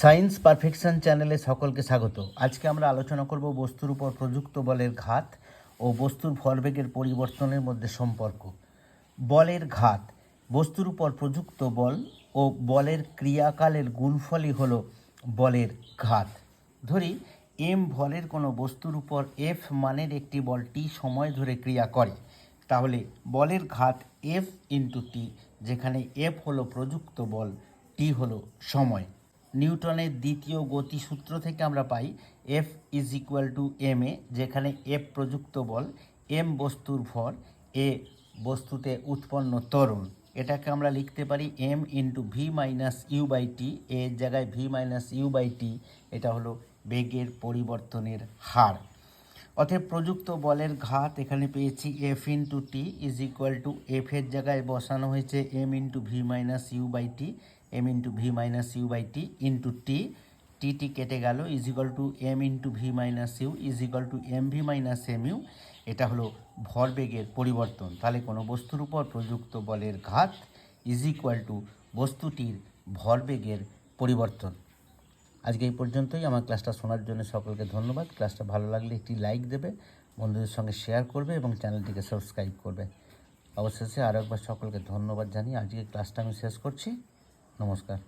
Science perfection চ্যানেলে সকলকে স্বাগত। আজকে আমরা আলোচনা করব বস্তুর উপর প্রযুক্ত বলের ঘাত ও বস্তুর ভরবেগের পরিবর্তনের মধ্যে সম্পর্ক। বলের ঘাত, বস্তুর উপর প্রযুক্ত বল ও বলের ক্রিয়াকালের গুণফলই হল বলের ঘাত। ধরি এম ভরের কোনো বস্তুর উপর এফ মানের একটি বল টি সময় ধরে ক্রিয়া করে। তাহলে বলের ঘাত এফ ইন্টু টি যেখানে এফ হলো প্রযুক্ত বল টি হলো সময়। নিউটনের দ্বিতীয় গতিসূত্র থেকে আমরা পাই F is equal to M A যেখানে এফ প্রযুক্ত বল এম বস্তুর ভর এ বস্তুতে উৎপন্ন ত্বরণ। এটাকে আমরা লিখতে পারি M into V minus U by T এর জায়গায় V minus U by T এটা হলো বেগের পরিবর্তনের হার। অতএব প্রযুক্ত বলের ঘাত এখানে পেয়েছি F into T is equal to F এর জায়গায় বসানো হয়েছে M into V minus U by T M into V minus U by T into T T T কেটে গেল is equal to M into V minus U is to M V minus M U এটা হলো ভরবেগের পরিবর্তন। তাহলে কোনো বস্তুর উপর প্রযুক্ত বলের ঘাত ইজ ইকুয়াল টু বস্তুটির ভরবেগের পরিবর্তন। আজকে এই পর্যন্তই, আমার ক্লাসটা শোনার জন্য সকলকে ধন্যবাদ। ক্লাসটা ভালো লাগলে একটি লাইক দেবে, বন্ধুদের সঙ্গে শেয়ার করবে এবং চ্যানেলটিকে সাবস্ক্রাইব করবে। অবশেষে আরও একবার সকলকে ধন্যবাদ জানিয়ে আজকে ক্লাসটা আমি শেষ করছি। নমস্কার।